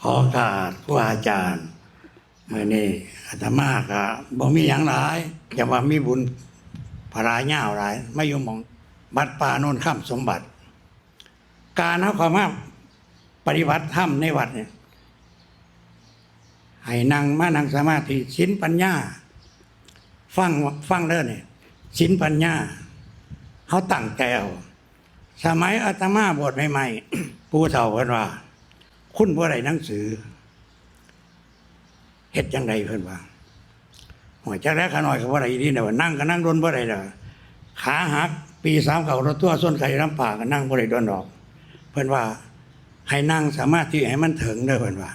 ขอโอกาสผู้อาจารย์มื่อนี้อาตมาก็บ่มีอย่างหลายอย่าว่ามีบุญพระรายาหลายไม่ยอมมองบัดป่าโนนข้ามสมบัติ การเอาความว่าปฏิบัติธรรมในวัดเนี่ยให้นั่งมานั่งสมาธิสินปัญญา ฟังฟังเด้อเนี่ยสินปัญญาเขาตั้งใจเอาสมัยอาตมาบวชใหม่ๆผู้เฒ่าเพิ่นว่า คุณบ่ได้หนังสือเฮ็ดจังไดเพิ่นว่าหัวจักแรกขาน้อยก็บ่ได้ดีนะว่านั่งก็นั่งดนบ่ได้ดอกขาหักปีสามเก่ารถตัวส้นไข่ลำปากก็นั่งบ่ได้ดนดอก เพิ่นว่าให้นั่งสามารถที่ให้มันถึงเด้อเพิ่นว่า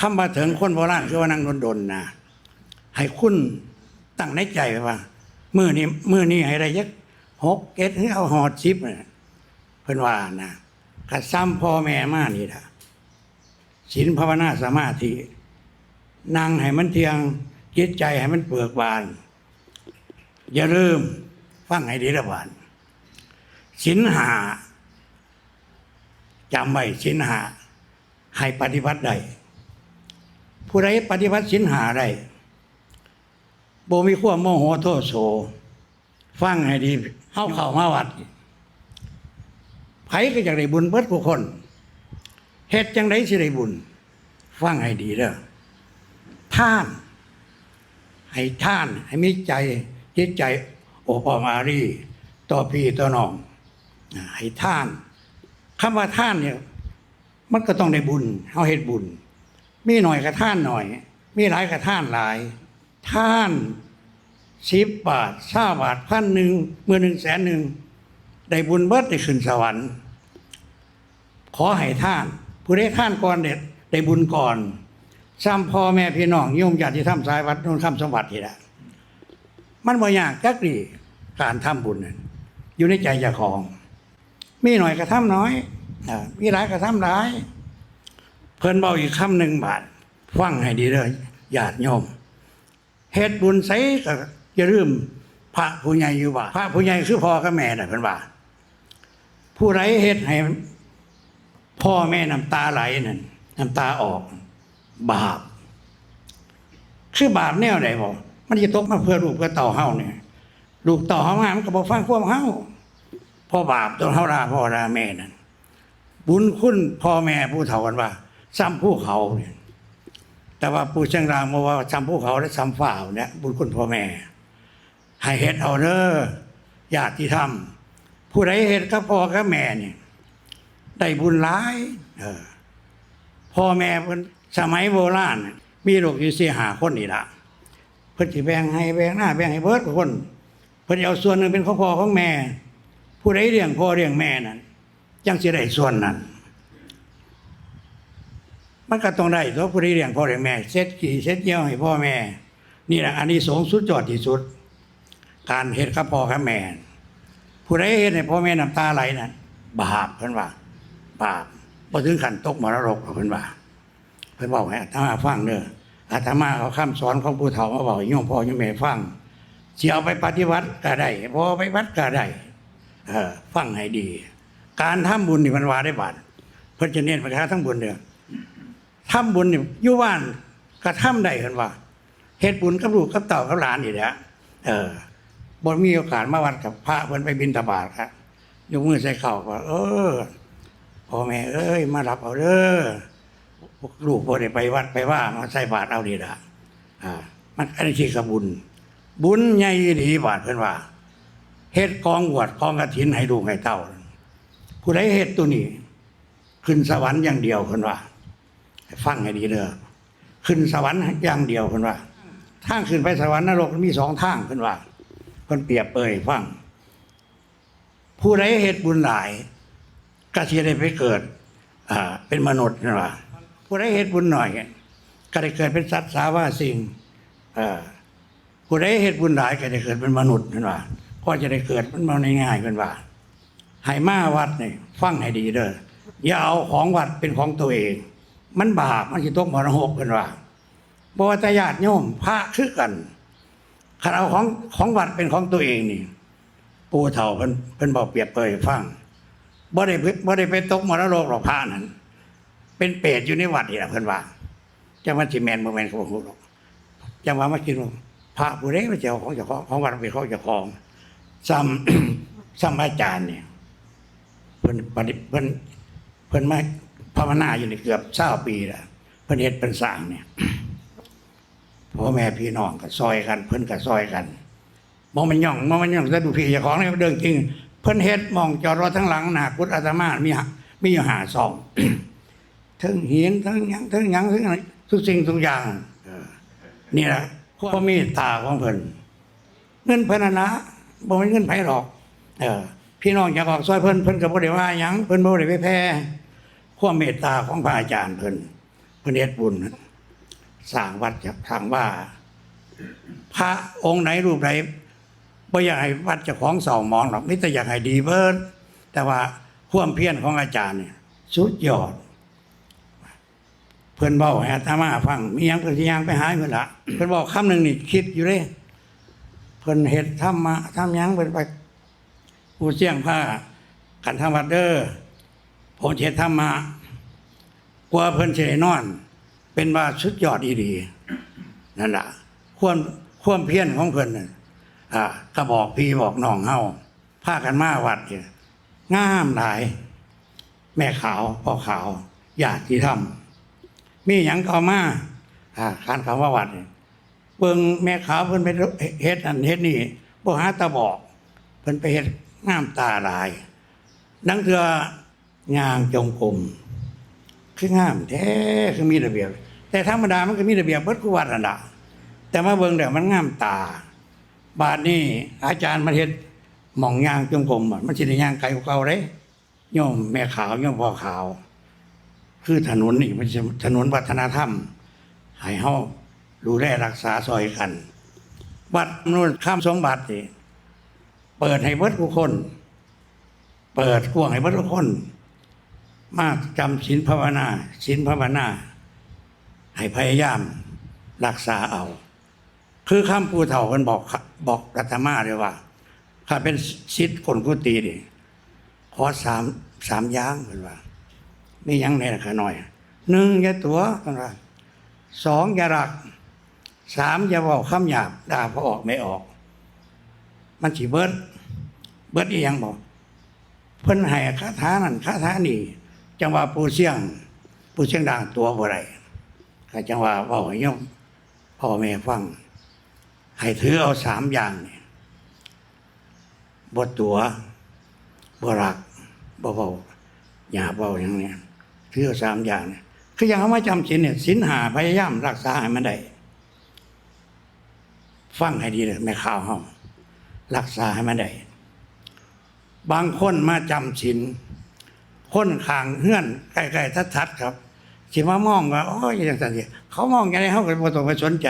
คำว่าถึงคนโบราณคือว่านั่งดนๆนะให้คุณตั้งในใจไว้ว่ามื้อนี้มื้อนี้ให้ได้ยักหกเก็ดหรือเอาหอด10น่ะเพิ่นว่านะ ก็ซ้ำพ่อแม่มานี่ล่ะศีลภาวนาสมาธินั่งให้มันเทียงจิตใจให้มันเบิกบาน อย่าลืมฟังให้ดีละบานศีลหาจำไว้สินหาให้ปฏิบัติได้ผู้ใดปฏิบัติสินหาได้โบมีขั้วมโมโหโทษโสฟังให้ดีเข้าเข่ามาวัด ไผก็อยากได้บุญเบิดผู้คนเฮ็ดจังไดสิได้บุญ ฟังให้ดีเด้อท่าน ให้ท่าน ให้มีใจจิตใจ โอปอมารีต่อพี่ต่อน้องให้ท่านคำว่าท่านเนี่ย มันก็ต้องได้บุญเอาเหตุบุญ มีหน่อยกับท่านหน่อย มีหลายกับท่านหลาย ท่านสิบบาทสาบาทพันหนึ่งเมื่อหนึ่งแสนหนึ่ง ได้บุญเบิดได้ขึ้นสวรรค์ ขอให้ท่าน ผู้ได้ท่านก่อนเด็ดได้บุญก่อนซ้ำพ่อแม่พี่น้องโยมญาติธรรมสายวัดนนคำสมบัติทีละมันบ่ยากจักดีการทำบุญอยู่ในใจเจ้าของ มีหน่อยกระทำน้อยมีหลายกระทำหลาย เพิ่นเบาอีกคำหนึ่งบาทฟังให้ดีเลยญาติโยมเฮ็ดบุญใสก็อย่าลืมพระผู้ใหญ่อยู่ว่าพระผู้ใหญ่คือพ่อกับแม่น่ะเพิ่นว่า ผู้ไรเฮ็ดให้พ่อแม่น้ำตาไหลนั่นน้ำตาออก บาปคือบาปแนวไหนบ่มันจะตกมาเพื่อลูกเพื่อเต่าเฮาเนี่ยลูกเต่าเฮามามันก็บ่ฟังความเฮาพ่อบาปตัวเฮาราพ่อราแม่นั่นบุญคุณพ่อแม่ผู้เฒ่ากันว่าซ้ำผู้เขาเนี่ยแต่ว่าผู้เชียงรางบอกว่าซ้ำผู้เขาและซ้ำฝ่าวเนี่ยบุญคุณพ่อแม่ให้เฮ็ดเอาเด้อญาติธรรม ผู้ใดเฮ็ดกับพ่อกับแม่เนี่ยได้บุญหลาย เออพ่อแม่เพิ่นสมัยโบราณมีลูกอยู่สี่หาคนนี่ละเพิ่นสิแบ่งให้แบ่งหน้าแบ่งให้เบิดคนเพิ่นเอาส่วนหนึ่งเป็นของพ่อของแม่ ผู้ใดเลี้ยงพ่อเลี้ยงแม่นั้นจังสิได้ส่วนนั้นมันก็ต้องได้ตัวผู้ใดเลี้ยงพ่อเลี้ยงแม่เซ็ดกี่เซ็ดเยี่ยวให้พ่อแม่ นี่แหละอันนี้สงสุดยอดที่สุด การเฮ็ดกับพ่อกับแม่ ผู้ใดเฮ็ดให้พ่อแม่น้ำตาไหลนั้นบาปเพิ่นว่า บาปบ่ถึงขั้นตกมรรกหรอกเพิ่นว่า เพิ่นบอกให้อาตมาฟังเด้ออาตมาเอาคำสอนของผู้เฒ่ามาบอกให้โยมพ่อโยมแม่ฟังสิเอาไปปฏิบัติก็ได้บ่อไปวัดก็ได้เออฟังให้ดี การทำบุญนี่มันว่าได้บาทเพิ่นจะเน้นไปแค่ทั้งบุญเด้อทำบุญนี่อยู่บ้านก็ทำได้เพิ่นว่าเฮ็ดบุญกับลูกกับเต่ากับหลานนี่แหละเออ บ่มีโอกาสมาวัดกับพระเพิ่นไปบิณฑบาตครับยกมือใส่เข่าก็เออพ่อแม่เอ้ยมารับเอาเด้อลูกบ่ได้ไปวัดไปว่ามาใส่บาตรเอาดีละอ่า มันอันนี้คือบุญ บุญใหญ่ดีบาทเพิ่นว่าเฮ็ดกองบวชกองกระถินให้ลูให้เต้าผู้ใดเฮ็ดตัวนี้ ขึ้นสวรรค์อย่างเดียวเพิ่นว่าฟังให้ดีเด้อขึ้นสวรรค์อย่างเดียวเพิ่นว่าทางขึ้นไปสวรรค์นรกมีสองทางเพิ่นว่า เพิ่นเปรียบเปรยฟัง ผู้ใดเฮ็ดบุญหลายก็สิได้ไปเกิดอ่าเป็นมนุษย์นั่นว่าผู้ใดเฮ็ดบุญหน่อยก็ได้เกิดเป็นสัตว์สาวาสิ่งอ่อผู้ใดเฮ็ดบุญหลายก็ได้เกิดเป็นมนุษย์นั่นว่าก็จะได้เกิดมันมาง่ายๆเป็นว่าให้มาวัดนี่ฟังให้ดีเด้ออย่าเอาของวัดเป็นของตัวเอง มันบาปมันสิตกมรหกเป็นว่าบ่ว่าแต่ญาติโยมพระคือกัน คันเอาของของวัดเป็นของตัวเองนี่ปู่เฒ่าเพิ่นเพิ่นบอกเปรียบเปยฟังบ่ได้บ่ได้ไปตกมรรกหรอกพระนั้นเป็นเปรตอยู่ในวัดนี่แหละเพิ่นว่าจังว่าสิแมนบ่แมนเขาบ่ฮู้หรอกจังว่ามากินว่าพระผู้ใดมาเจ้าของเจ้าของของวัดเป็นของเจ้าของซ้ำซ้ำอาจารย์เนี่ยเพิ่นปฏิเพิ่นเพิ่นมาภาวนาอยู่นี่เกือบ20ปีแล้วเพิ่นเฮ็ดเป็นสร้างเนี่ย พ่อแม่พี่น้องก็ซอยกัน เพิ่นก็ซอยกันมองมันย่องมองมันย่องจะดูพี่เจ้าของเนี่ยเรื่องจริง เพิ่นเฮ็ดมองจอดรถทั้งหลังหนากุฏอาตมามีมีอยู่หาซองทั้งหินทั้งยังทั้งยังทั้งอะไรทุกสิ่งทุกอย่างเนี่แหละความเมตตาของเพิ่นเงินเพิ่นนะนะบ่เป็นเงินไผหรอก เออ พี่น้องอยากออกซอยเพิ่นเพิ่นก็บ่ได้ว่าหยังเพิ่นบ่ได้ไปแพ้ความเมตตาของพระอาจารย์เพิ่นเพิ่นเฮ็ดบุญ สร้างวัดจากทางว่า พระองค์ไหนรูปไหนบ่อยากให้วัดจ้าของเศร้ามองหรอกมิแต่อยากให้ดีเพิ่นแต่ว่าความเพียรของอาจารย์เนี่ยสุดยอด เพิ่อนเบ้าให้อาตมาฟังมียังเพิ่นย่างไปหายเพิ่นละเพิ่อนบอกคำหนึ่งนี่คิดอยู่เลยเพิ่อนเฮ็ดทำมาทำหยังเพิ่นไปผู้เสี่ยงผ้ากันทำวัดเด้อผมเฮ็ดทำมากว่าเพิ่อนสิได้นอน เป็นว่าสุดยอดอีดีนั่นแหละควมควมเพี้ยรของเพิ่นน่ะก็บอกพี่บอกน้องเฮาพากันมาวัดเนี่ยงามหลาย แม่ขาวพ่อขาวญาติที่ทำมีหยังเอามาอ่าขานคำว่าวัดนี่เบิ่งแม่ขาวเพิ่นไปเฮ็ดอันเฮ็ดนี่บ่หาตาบอกเพิ่นไปเฮ็ดงามตาหลายนังเทืองางจงกรมคืองามแท้คือมีระเบียบ แต่ธรรมดามันก็มีระเบียบเบิดกูวัดนั่นละแต่มาเบิ่งเดี๋ยวมันงามตา บาดนี้อาจารย์มาเฮ็ดหม่องยางจงกรมมันสิได้ย่างไกลกว่าเก่าเด้โยมแม่ขาวโยมพ่อขาว คือถนนนี่มันจะถนนวัฒนธรรมให้เฮาดูแลรักษาซอยกันวัดนู่นข้ามสมบัตินี่เปิดให้เบิดทุกคน เปิดกว้างให้เบิดทุกคน มาจำศีลภาวนาศีลภาวนา ให้พยายามรักษาเอา คือคำปูเถ่ากันบอกบอกรัตมาเลยว่า ถ้าเป็นศิษย์คนกุฏินี่ขอสามสามย่างเป็นว่ามียังในราคาหน่อยหนึ่งอย่าตัวกันว่าสองอย่ารักสามอย่าบอกคำหยาบด่าพอออกไม่ออก มัน chỉ เบิด เบิดอีหยังบอก เพิ่นให้คาถานั่นคาถานี่จังว่าปูเสียงปูเสียงด่างตัวบ่ไร ก็จังว่าเว้าให้ยมพ่อแม่ฟัง ให้ถือเอาสามอย่างนี่บ่ตัวบ่รักบ่เว้าอย่าเบาอย่างเนี้ยถือเอาสามอย่างเนี่ยคืออย่างเขามาจำศีลเนี่ยศีลหาพยายามรักษาให้มันได้ฟังให้ดีเลยแม่ข่าวเฮารักษาให้มันได้บางคนมาจำศีลคนขางเฮื่อนใกล้ๆทัดๆครับ สิมามองว่าโอ้ยอย่างสันติเขามองอย่างไรเขาก็บ่ต้องไปสนใจ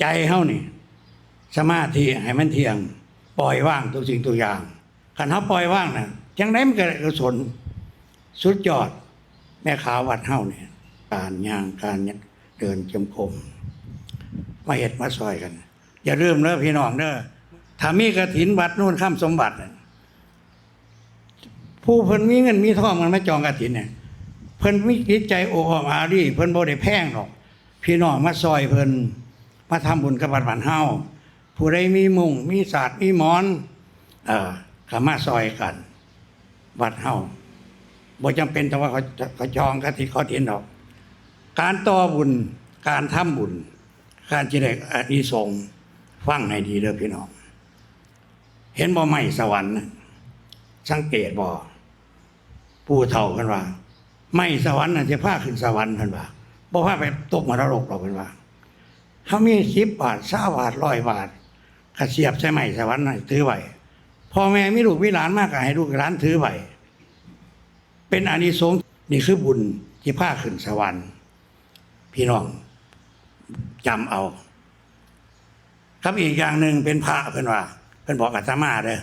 ใจเฮานี่สมาธิให้มันเที่ยง ปล่อยว่างทุกสิ่งทุกอย่างคันเขาปล่อยว่างน่ะจังไดมันกิดกุศลสุดยอด แม่ขาววัดเฮ้าเนี่ย การย่างการเดินจมกรมมาเห็ดมาซอยกัน อย่าลืมเด้อพี่น้องเด้อถ้ามีกระถินวัดนู่นข้ามสมบัติ ผู้เพิ่นมีเงินมีทองมันไมาจองกระถินเนี่ย เพิ่นมีจิตใจโอ้อมอารีเพิ่นบ่ได้แพงหรอก พี่น้องมาซอยเพิ่นมาทำบุญกับวัดบ้านเฮาผู้ใดมีมุงมีศาสตร์มีหมอน เอ่อก็มาซอยกันวัดเฮาบ่จำเป็นแต่ว่าเขาเขาจองกติเขาเทียนดอก การต่อบุญการทำบุญ การจิได้อานิสงส์ฟังให้ดีเด้อพี่น้อง เห็นบ่ไม่สวรรค์สังเกตบ่ผู้เฒ่ากันว่า ไม่สวรรค์น่ะจะพาขึ้นสวรรค์เพิ่นว่าบ่พาไปตกมรกหรอกเพิ่นว่าเฮามี10บาท20บาท100บาทก็เสียบใส่ไหมสวรรค์น่ะถือไว้พ่อแม่มีลูกมีหลานมากก็ให้ลูกหลานถือไว้เป็นอานิสงส์นี่คือบุญที่พาขึ้นสวรรค์ พี่น้องจำเอาครับอีกอย่างหนึ่งเป็นพระเพิ่นว่าเพิ่นบอกอาตมาเด้อ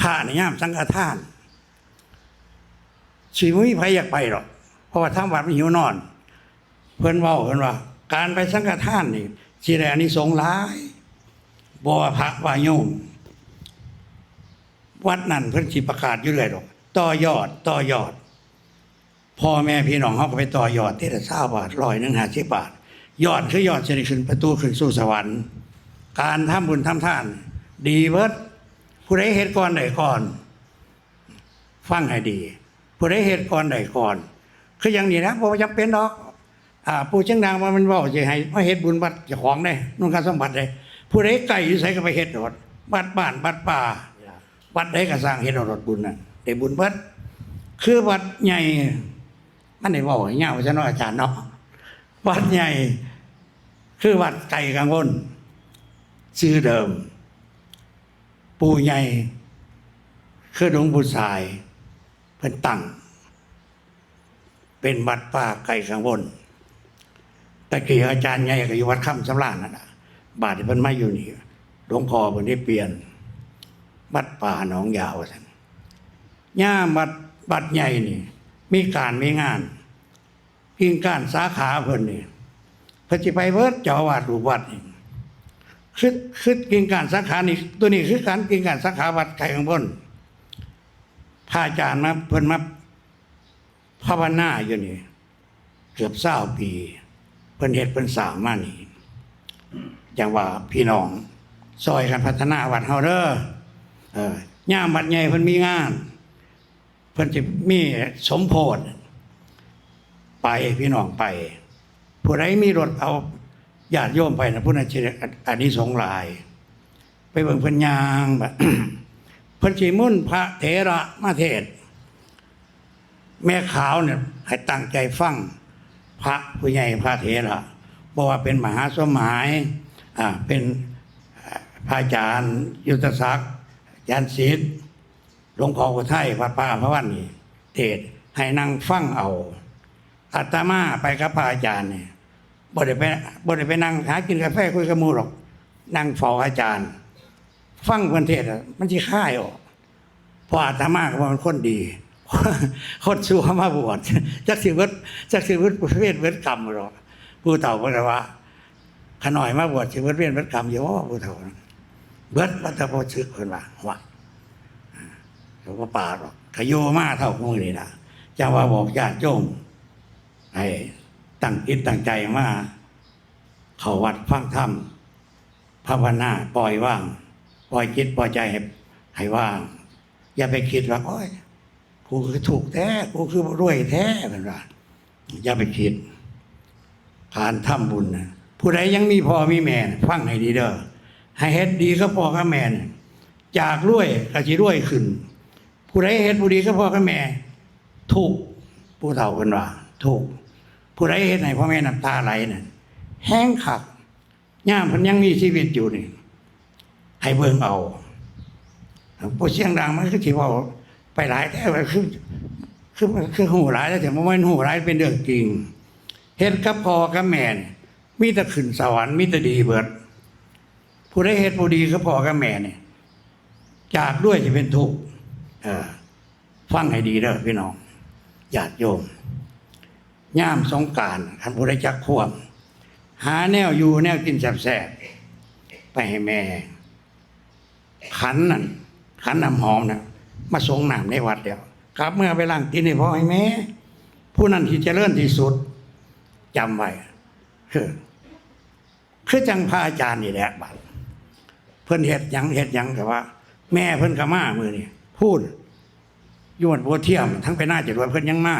พระในย่ามสังฆทาน ชีวิตไม่มีใครอยากไปหรอกเพราะว่าทางวัดมันหิวนอน เพิ่อนเว่าเพิ่อนว่า การไปสังฆทานนี่สิได้อานิสงส์หลายบ่ว่าพระว่าโยมวัดนั่นเพิ่นสิประกาศอยู่เลยดอกต่อยอดต่อยอดพ่อแม่พี่น้องเขาก็ไปต่อยอดที่ละเศร้าบาทร้อยหนึ่งหาสิบบาท ยอดคือยอดจะได้ขึ้นประตูขึ้นสู่สวรรค์ การทำบุญทำทาน ดีเบิดผู้ใดเหตุก่อนใดก่อน ฟังให้ดี ผู้ใดเหตุก่อนใดก่อน คืออย่างนี้นะบ่จำเป็นดอกอ่าผู้เชียงนางว่ามันเว่าจะให้มาเฮ็ดบุญบัดเจ้าของได้นุ่งการสมบัติได้ผู้ใดไก่อยู่ไสก็ไปเฮ็ดโดดบัดบ้านบัดป่าวัดใดก็สร้างเฮ็ดอารถบุญน่ะได้บุญเบิดคือวัดใหญ่มันได้เว้าให้ยาวซะเนาะอาจารย์เนาะวัดใหญ่ คือวัดไก่กังวลชื่อเดิม ปู่ใหญ่คือหลวงปู่สาย เพิ่นตั้ง เป็นวัดป่าไก่กังวลแต่กี้อาจารย์ใหญ่ก็อยู่วัดค่ำสำราญนั่นน่ะบาทที่เพิ่นมาอยู่นี่หลวงพ่อเพิ่นได้เปลี่ยนวัดป่าหนองยาวท่านย่ามวัดวัดใหญ่นี่ มีการมีงานพิงการสาขาเพิ่นนี่พิ่นสิไปเบิดเจ้าวาดรูปวัดนี่คือคือกินการสาขานี่ตัวนี้คือการกินการสาขาวัดไก่ข้างบน พระอาจารย์มาเพิ่นมาภาวนาอยู่นี่ เกือบเศร้าปี เพิ่นเฮ็ดเพิ่นสางมานี่อย่างว่าพี่น้องซอยกันพัฒนาวัดเฮาเด้อเออย่ามวัดใหญ่เพิ่นมีงาน เพิ่นจะมีสมโพธิไปพี่น้องไป ผู้ใดมีรถเอาญาติโยมไปนะผู้นั้นจะอันนี้สงหลาย ไปเบิ่งเพิ่นยางแบบ พิ่นสิมุ่นพระเถระมาเทศ แม่ขาวเนี่ยให้ตั้งใจฟังพระผู้ใหญ่พระเถระบอกว่าเป็นมหาสมหมายอ่าเป็นพระอาจารย์ยุทธศักดิ์อาจารย์ศิษย์หลวงพ่อกุไทยวัดป่าพระวันนี่เทศให้นั่งฟังเอาอาตมาไปกับพระอาจารย์เนี่ยบ่ได้ไปบ่ได้ไปนั่งหากินกาแฟคุยกับมูหรอก นั่งเฝ้าอาจารย์ ฟังเพิ่นเทศน์อะมันสิค่ายออกพราะอาตมาก็ว่ามันคนดี คนชั่วมาบวชจักสิเวิดจักสิเวิดประเภทเวิดกรรมหรอกผู้เฒ่าก็เลยว่าขน่อยมาบวชสิเวิดเวียนเวิดกรรมอยู่ว่าผู้เฒ่าเบิดวัตถุชึกเพิ่นว่าว่าหลวงพ่อป่าหรอกขยโยมาเท่าพวกนี้นะจะว่าบอกญาติโยมให้ตั้งจิตตั้งใจมาเขาวัดฟังธรรมภาวนาปล่อยว่าง ปล่อยจิตปล่อยใจให้ให้ว่างอย่าไปคิดว่าโอ้ยกูคือถูกแท้กูคือรวยแท้เป็นว่าอย่าไปคิดผ่านทำบุญนะผู้ใดยังมีพ่อมีแม่นฟังให้ดีเด้อให้เฮ็ดดีก็พ่อกับแม่จากรวยก็สิรวยขึ้น ผู้ใดเฮ็ดผู้ดีก็พ่อกับแม่ ถูกผู้เฒ่ากันว่า ถูก ผู้ใดเฮ็ดให้พ่อแม่น้ำตาไหลน่ะแห้งขักย่ามพันยังมีชีวิตอยู่นี่ ให้เบิ่งเอาผู้เสียงดังมันก็สิเว่าไปหลายแท้ว่คือคือคือหูหลายแล้วแต่ว่ามันหูหลายเป็นเรื่องจริงเฮ็ดกับพ่อกับแม่เนี่ยมีแต่ขึ้นสวรรค์มีแต่ดีเบิด ผู้ใดเฮ็ดผู้ดีกับพ่อกับแม่เนี่ยจากด้วยจะเป็นทุกข์ฟังให้ดีเด้อพี่น้องญาติโยมย่ามสงการท่านผู้ใดจักควมหาแนวอยู่แนวกินแสบๆไปให้แม่ ขันนั่นขันน้ำหอมนะมาสงน้ำในวัดเดียวกลับเมื่อไปล้างกินให้พ่อให้แม่ ผู้นั้นที่เจริญที่สุดจำไว้คือคือจังพระอาจารย์นี่แหละบัดเพิ่นเฮ็ดยังเฮ็ดยังแต่ว่า แม่เพิ่นก็มามือนี่พูดยวนบัวเทียม ทั้งไปหน้าจรวดเพิ่นยังมา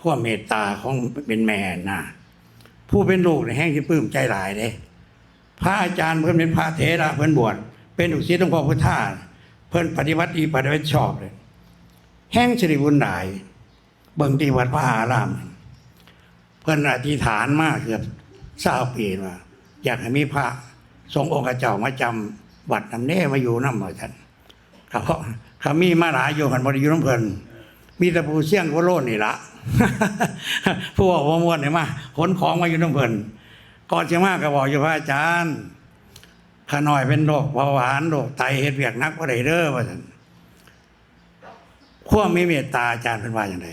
ขั้วเมตตาของเป็นแม่น่ะผู้เป็นลูกเนี่ยแห้งที่ปลื้มใจหลายเด้พระอาจารย์เพิ่นเป็นพระเถระเพิ่นบวช เป็นอุศิษย์หลวงพ่อพุทธาเพิ่นปฏิบัติดีปฏิบัติชอบเลย แห้งสิริบุญหลายเบิ่งที่วัดพระอาราม เพิ่นอธิษฐานมากเกือบเศร้าปีว่าอยากให้มีพระทรงองค์เจ้ามาจำวัดน้ำเน่มาอยู่น้ำหน่อยท่านเขาเขามีมาหลายอยู่หันบริยุน้ำเพิ่นมีต่ผู้เสี่ยงกุโลนนี่ละผู้ว่าประมวลเนี่ยมาขนของมาอยู่น้ำเพิ่นก่อนจะมาก็บอกอยู่พระอาจารย์ ข้าน้อยเป็นโรคเบาหวานโรคไตเฮ็ดเวียกนักว่าไดเด้อว่าท่านความมีเมตตาอาจารย์เพิ่นว่าอย่างไร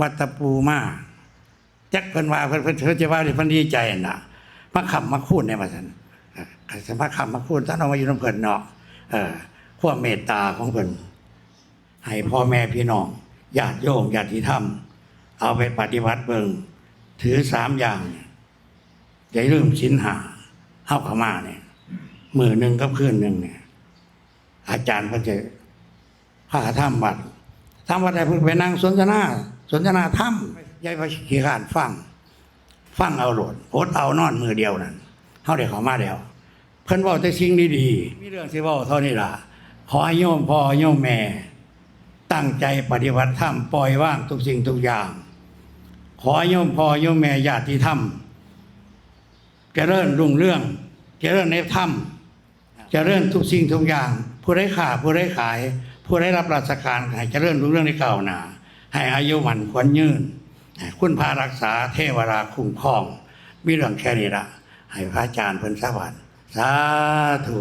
วัตตปูมาจักเพิ่นว่าเพิ่นเพิ่นเพิ่นจะว่าที่เพิ่นดีใจน่ะมาคำมาคูดในว่าซั่นเอ่อใครจะมาคำมาคูดท่านเอามาอยู่น้ำเพิ่นเนาะเออควเมตตาของเพิ่นให้พ่อแม่พี่น้องญาติโยมญาติธรรม เอาไปปฏิบัติเบิ่งถือสามอย่างอย่าลืมสินหาเข้าขมาเนี่ย มือหนึ่งกับคืนหนึ่งเนี่ย อาจารย์ก็จะพาทำวัดทำวัดได้เพิ่งไปนั่งสนทนาสนทนาธรรมยายพระขี้ขานฟังฟังเอาโหลดโพดเอานอนมือเดียวนั่นเขาได้เขอมาแล้วเพิ่นเว่าแต่สิ่งดีๆมีเรื่องที่เว่าเท่านี้ล่ะขอให้โยมพ่อโยมแม่ ตั้งใจปฏิบัติธรรมปล่อยว่างทุกสิ่งทุกอย่าง ขอให้โยมพ่อโยมแม่ญาติธรรมเจริญรุ่งเรื่อง เจริญในธรรม จะเริญทุกสิ่งทุกอย่าง ผู้ได้ขาผู้ได้ขาย ผู้ได้รับราชการให้เจริญรุ่งเรื่องในเก่าหนาให้อายุมันควรยืนให้คุณพารักษาเทวราคุ้มครอง มีเรื่องแค่นี้ละให้พระอาจารย์เพิ่นสวัสดิ์สาธุ